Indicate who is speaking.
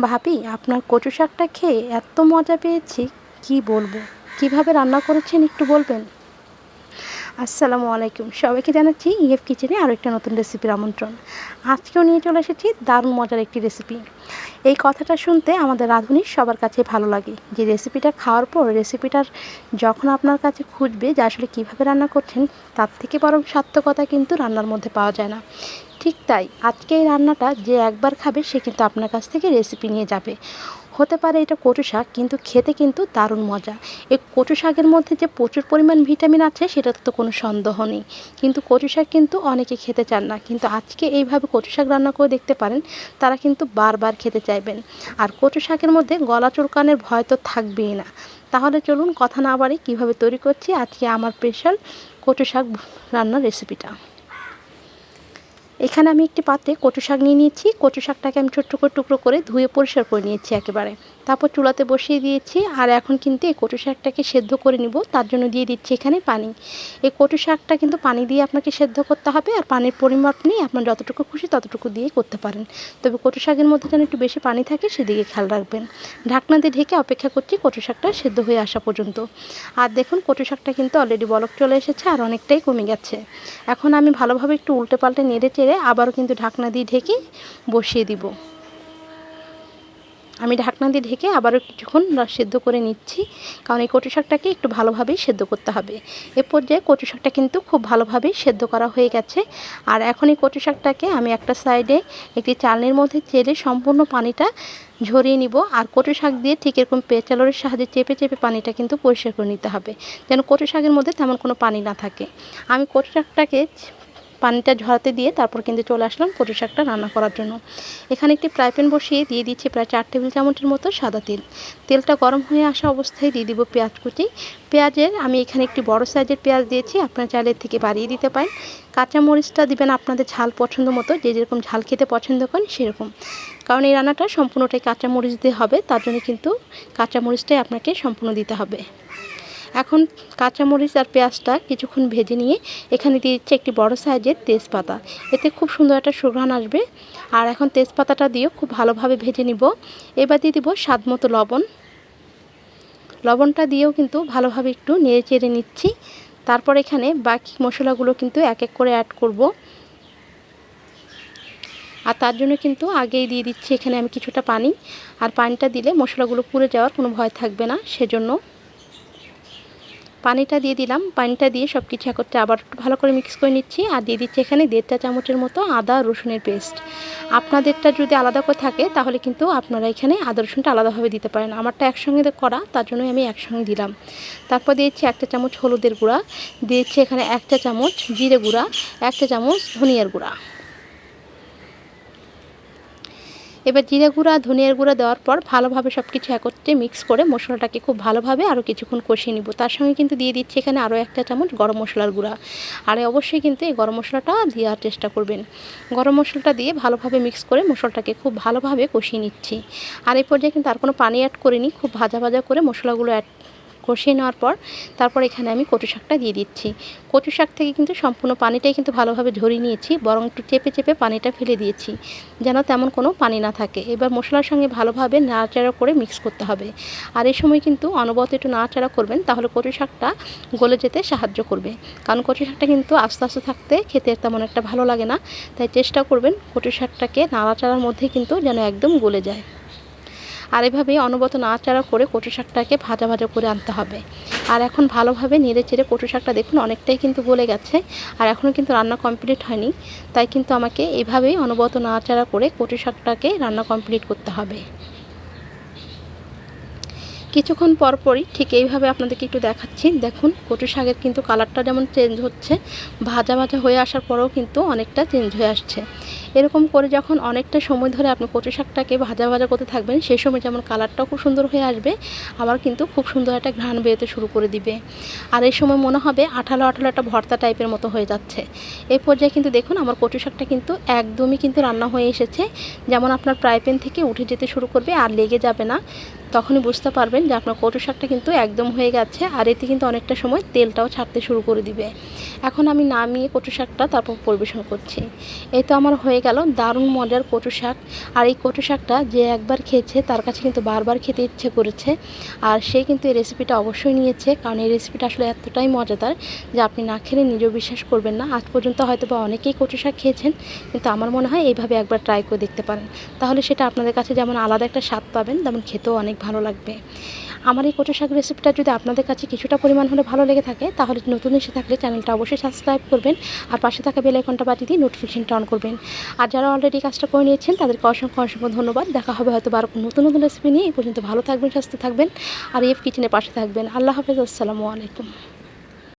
Speaker 1: ভাবি, আপনার কচু শাকটা খেয়ে এত মজা পেয়েছি, কি বলব? কীভাবে রান্না করেছেন একটু বলবেন? আসসালামু আলাইকুম। সবাইকে জানাচ্ছি ইএফ কিচেনে আরও একটা নতুন রেসিপির আমন্ত্রণ। আজকেও নিয়ে চলে এসেছি দারুণ মজার একটি রেসিপি এই কথাটা শুনতে আমাদের রাঁধুনি সবার কাছে ভালো লাগে। যে রেসিপিটা খাওয়ার পর রেসিপিটার যখন আপনার কাছে খুঁজবে যে আসলে কীভাবে রান্না করছেন, তার থেকে বরং সার্থকতা কিন্তু রান্নার মধ্যে পাওয়া যায় না। ঠিক তাই আজকে এই রান্নাটা যে একবার খাবে সে কিন্তু আপনার কাছ থেকে রেসিপি নিয়ে যাবে। হতে পারে এটা কচু শাক, কিন্তু খেতে কিন্তু দারুণ মজা। এই কচু শাকের মধ্যে যে প্রচুর পরিমাণ ভিটামিন আছে সেটা তো কোনো সন্দেহ নেই। কিন্তু কচু শাক কিন্তু অনেকে খেতে চান না। কিন্তু আজকে এইভাবে কচু শাক রান্না করে দেখতে পারেন, তারা কিন্তু বারবার খেতে চাইবেন। আর কচু শাকের মধ্যে গলা চুলকানের ভয় তো থাকবেই না। তাহলে চলুন কথা না বাড়ি কীভাবে তৈরি করছি আজকে আমার স্পেশাল কচু শাক রান্নার রেসিপিটা এখানে আমি একটি পাত্রে কচু শাক নিয়ে নিয়েছি। কচু শাকটাকে আমি ছোট্ট করে টুকরো করে ধুয়ে পরিষ্কার করে নিয়েছি একেবারে। তারপর চুলাতে বসিয়ে দিয়েছি আর এখন কিন্তু এই কচু শাকটাকে সেদ্ধ করে নিব। তার জন্য দিয়ে দিচ্ছি এখানে পানি। এই কচু শাকটা কিন্তু পানি দিয়ে আপনাকে সেদ্ধ করতে হবে আর পানির পরিমাপ নিয়ে আপনার যতটুকু খুশি ততটুকু দিয়ে করতে পারেন। তবে কচু শাকের মধ্যে যেন একটু বেশি পানি থাকে সেদিকে খেয়াল রাখবেন। ঢাকনা দিয়ে ঢেকে অপেক্ষা করছি কচু শাকটা সেদ্ধ হয়ে আসা পর্যন্ত। আর দেখুন কচু শাকটা কিন্তু অলরেডি বলক চলে এসেছে আর অনেকটাই কমে গেছে। এখন আমি ভালোভাবে একটু উল্টে পাল্টে নেড়ে চেড়ে আবারও কিন্তু ঢাকনা দিয়ে ঢেকে বসিয়ে দিব। আমি ঢাকনা দিয়ে ঢেকে আবারও কিছুক্ষণ সেদ্ধ করে নিচ্ছি, কারণ এই কচু শাকটাকে একটু ভালোভাবেই সেদ্ধ করতে হবে। এ পর্যায়ে কচু শাকটা কিন্তু খুব ভালোভাবেই সেদ্ধ করা হয়ে গেছে। আর এখন এই কচু শাকটাকে আমি একটা সাইডে একটি চালনির মধ্যে চেলে সম্পূর্ণ পানিটা ঝরিয়ে নিব। আর কচু শাক দিয়ে ঠিক এরকম পেঁচালোরের সাহায্যে চেপে চেপে পানিটা কিন্তু পরিষ্কার করে নিতে হবে, যেন কচু শাকের মধ্যে তেমন কোনো পানি না থাকে। আমি কচু শাকটাকে পানিটা ঝরাতে দিয়ে তারপর কিন্তু চলে আসলাম কচু শাকটা রান্না করার জন্য। এখানে একটি ফ্রাই প্যান বসিয়ে দিয়ে দিচ্ছি প্রায় চার টেবিল চামচের মতো সাদা তেল। তেলটা গরম হয়ে আসা অবস্থায় দিয়ে দিব পেঁয়াজ কুচি। পেঁয়াজের আমি এখানে একটি বড় সাইজের পেঁয়াজ দিয়েছি, আপনার চালের থেকে বাড়িয়ে দিতে পারেন। কাঁচা মরিচটা দিবেন আপনাদের ঝাল পছন্দ মতো, যে যেরকম ঝাল খেতে পছন্দ করেন সেরকম। কারণ এই রান্নাটা সম্পূর্ণটাই কাঁচা মরিচ দিয়ে হবে, তার জন্য কিন্তু কাঁচা মরিচটাই আপনাকে সম্পূর্ণ দিতে হবে। এখন কাঁচামরিচ আর পেঁয়াজটা কিছুক্ষণ ভেজে নিয়ে এখানে দিয়ে দিচ্ছে একটি বড় সাইজের তেজপাতা। এতে খুব সুন্দর একটা সুঘ্রাণ আসবে। আর এখন তেজপাতাটা দিয়েও খুব ভালোভাবে ভেজে নিব। এবার দিয়ে দিব স্বাদ মতো লবণ। লবণটা দিয়েও কিন্তু ভালোভাবে একটু নেড়ে চেড়ে নিচ্ছি। তারপর এখানে বাকি মশলাগুলো কিন্তু এক এক করে অ্যাড করব। আর তার জন্য কিন্তু আগেই দিয়ে দিচ্ছি এখানে আমি কিছুটা পানি। আর পানিটা দিলে মশলাগুলো পুড়ে যাওয়ার কোনো ভয় থাকবে না, সেজন্য পানিটা দিয়ে দিলাম। পানিটা দিয়ে সব কিছু একত্রে আবার একটু ভালো করে মিক্স করে নিচ্ছি। আর দিয়ে দিচ্ছি এখানে দেড় চা চামচের মতো আদা রসুনের পেস্ট আপনাদেরটা যদি আলাদা করে থাকে, তাহলে কিন্তু আপনারা এখানে আদা রসুনটা আলাদাভাবে দিতে পারেন। আমারটা একসঙ্গে করা, তার জন্যই আমি একসঙ্গে দিলাম। তারপর দিয়েছি একটা চামচ হলুদের গুঁড়া। দিয়েছি এখানে একটা চামচ জিরে গুঁড়া, একটা চামচ ধনিয়ার গুঁড়া। এবার জিরে গুঁড়া, ধনিয়ার গুঁড়া দেওয়ার পর ভালোভাবে সব কিছু একত্রে মিক্স করে মশলাটাকে খুব ভালোভাবে আরও কিছুক্ষণ কষিয়ে নিব। তার সঙ্গে কিন্তু দিয়ে দিচ্ছি এখানে আরও একটা চামচ গরম মশলার গুঁড়া। আর অবশ্যই কিন্তু এই গরম মশলাটা দেওয়ার চেষ্টা করবেন। গরম মশলাটা দিয়ে ভালোভাবে মিক্স করে মশলাটাকে খুব ভালোভাবে কষিয়ে নিচ্ছি। আর এই পর্যায়ে কিন্তু আর কোনো পানি অ্যাড করিনি, খুব ভাজা ভাজা করে মশলাগুলো অ্যাড কষিয়ে নেওয়ার পর তারপর এখানে আমি কচু শাকটা দিয়ে দিচ্ছি। কচু শাক থেকে কিন্তু সম্পূর্ণ পানিটাই কিন্তু ভালোভাবে ঝরিয়ে নিয়েছি, বরং একটু চেপে চেপে পানিটা ফেলে দিয়েছি, যেন তেমন কোনো পানি না থাকে। এবার মশলার সঙ্গে ভালোভাবে নাড়াচাড়া করে মিক্স করতে হবে। আর এই সময় কিন্তু অনবরত একটু নাড়াচাড়া করবেন, তাহলে কচু শাকটা গলে যেতে সাহায্য করবে। কারণ কচু শাকটা কিন্তু আস্তে আস্তে থাকতে খেতে তেমন একটা ভালো লাগে না, তাই চেষ্টা করবেন কচু শাকটাকে নাড়াচাড়ার মধ্যে কিন্তু যেন একদম গলে যায়। আর এভাবে অনবত নাড়াচাড়া করে কচু শাকটাকে ভাজা ভাজা করে আনতে হবে। আর এখন ভালোভাবে নেড়ে চেড়ে কচু শাকটা দেখুন অনেকটাই কিন্তু গলে গেছে, আর এখনও কিন্তু রান্না কমপ্লিট হয়নি। তাই কিন্তু আমাকে এভাবেই অনবত নাড়াচাড়া করে কচু শাকটাকে রান্না কমপ্লিট করতে হবে। কিছুক্ষণ পরপরই ঠিক এইভাবে আপনাদেরকে একটু দেখাচ্ছি। দেখুন কচু শাকের কিন্তু কালারটা যেমন চেঞ্জ হচ্ছে, ভাজা ভাজা হয়ে আসার পরেও কিন্তু অনেকটা চেঞ্জ হয়ে আসছে। এরকম করে যখন অনেকটা সময় ধরে আপনি কচু শাকটাকে ভাজা ভাজা করতে থাকবেন, সেই সময় যেমন কালারটাও খুব সুন্দর হয়ে আসবে, আবার কিন্তু খুব সুন্দর একটা ঘ্রাণ বেরোতে শুরু করে দিবে। আর এই সময় মনে হবে আঠালো আঠালো একটা ভর্তা টাইপের মতো হয়ে যাচ্ছে। এই পর্যায়ে কিন্তু দেখুন, আমার কচু শাকটা কিন্তু একদমই কিন্তু রান্না হয়ে এসেছে। যেমন আপনার ফ্রাই প্যান থেকে উঠে যেতে শুরু করবে, আর লেগে যাবে না। তখনই বুঝতে পারবেন যে আপনার কচু শাকটা কিন্তু একদম হয়ে গেছে আর এতে কিন্তু অনেকটা সময় তেলটাও ছাড়তে শুরু করে দিবে। এখন আমি নামিয়ে কচু শাকটা তারপর পরিবেশন করছি। এই তো আমার হয়ে গেল দারুণ মজার কচু শাক। আর এই কচু শাকটা যে একবার খেয়েছে তার কাছে কিন্তু বারবার খেতে ইচ্ছে করেছে। আর সে কিন্তু এই রেসিপিটা অবশ্যই নিয়েছে, কারণ এই রেসিপিটা আসলে এতটাই মজাদার যে আপনি না খেলে নিজেও বিশ্বাস করবেন না। আজ পর্যন্ত হয়তো বা অনেকেই কচু শাক খেয়েছেন, কিন্তু আমার মনে হয় এইভাবে একবার ট্রাই করে দেখতে পারেন। তাহলে সেটা আপনাদের কাছে যেমন আলাদা একটা স্বাদ পাবেন, তেমন খেতেও অনেক ভালো লাগবে। আমার এই কচু শাক রেসিপিটা যদি আপনাদের কাছে কিছুটা পরিমাণ হলে ভালো লেগে থাকে, তাহলে নতুন এসে থাকলে চ্যানেলটা অবশ্যই সাবস্ক্রাইব করবেন আর পাশে থাকা বেল আইকনটা বাজিয়ে দিয়ে নোটিফিকেশনটা অন করবেন। আর যারা অলরেডি কাজটা করে নিয়েছেন, তাদেরকে অসংখ্য অসংখ্য ধন্যবাদ। দেখা হবে হয়তো আরও নতুন নতুন রেসিপি নিয়ে। এই পর্যন্ত ভালো থাকবেন, সুস্থ থাকবেন, আর এফ কিচেনে পাশে থাকবেন। আল্লাহ হাফেজ, আসসালামু আলাইকুম।